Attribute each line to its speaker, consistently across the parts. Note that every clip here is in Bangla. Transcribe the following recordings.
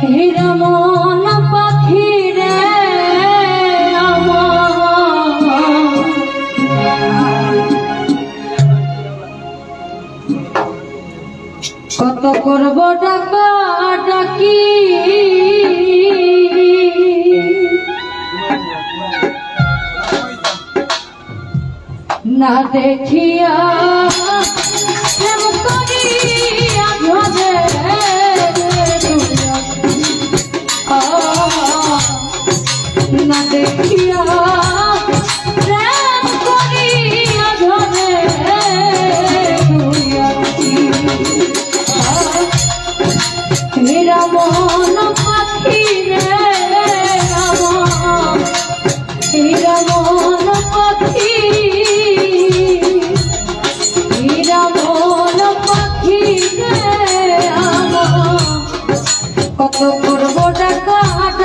Speaker 1: হিরমন পাখি রে কত করব ডাকা ডাকি। না দেখিয়া করি।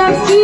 Speaker 1: aquí.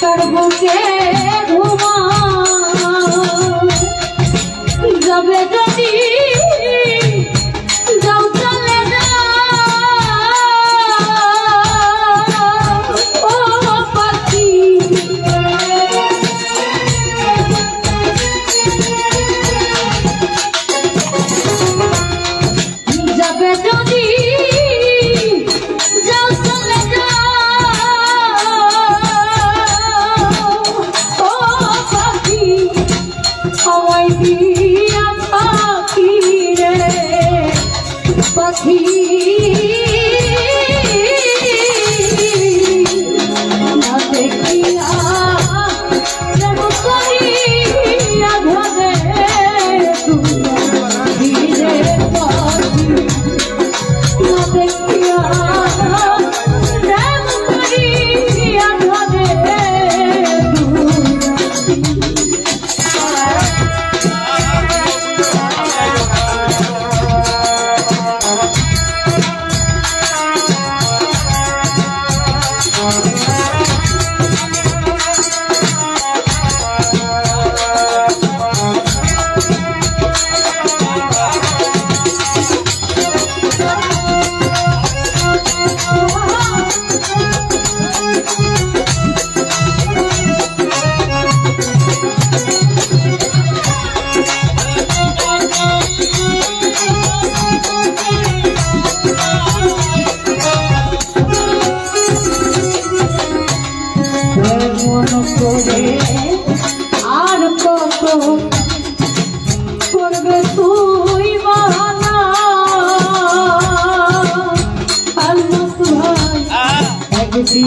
Speaker 1: তার বুকে পাখি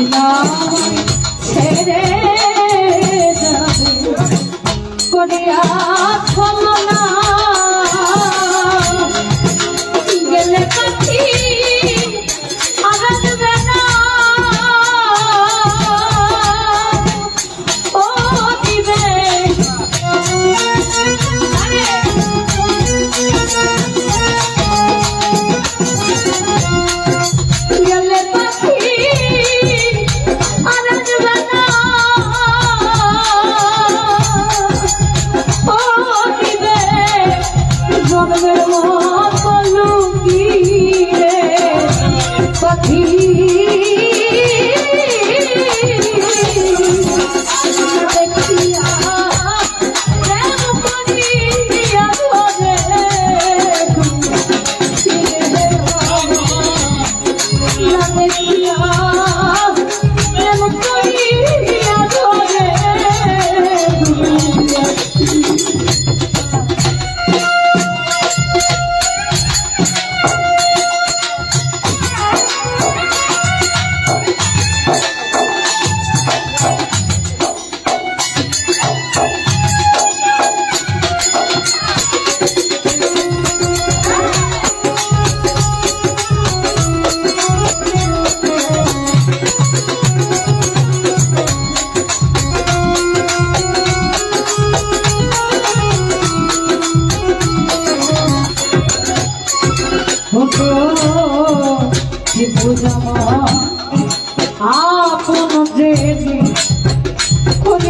Speaker 1: না ছেড়ে যাবে। করিয়া ক্ষমা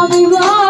Speaker 1: I'll be wrong.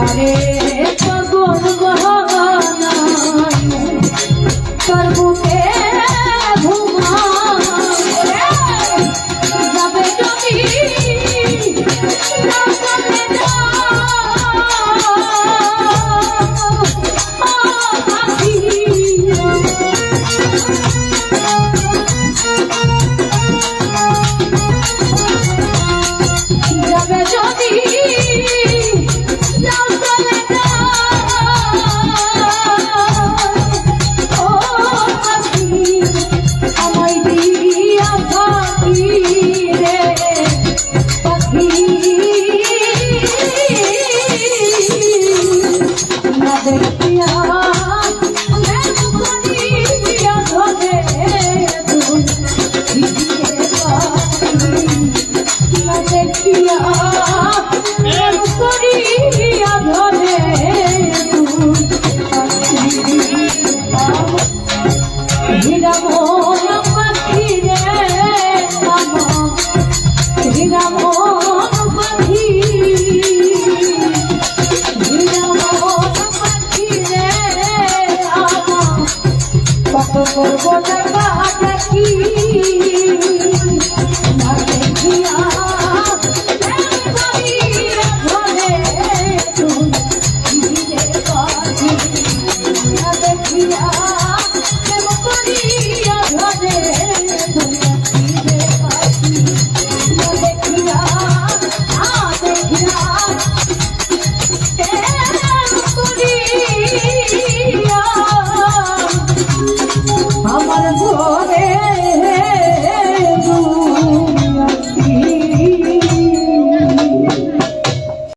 Speaker 1: money. করব না কি?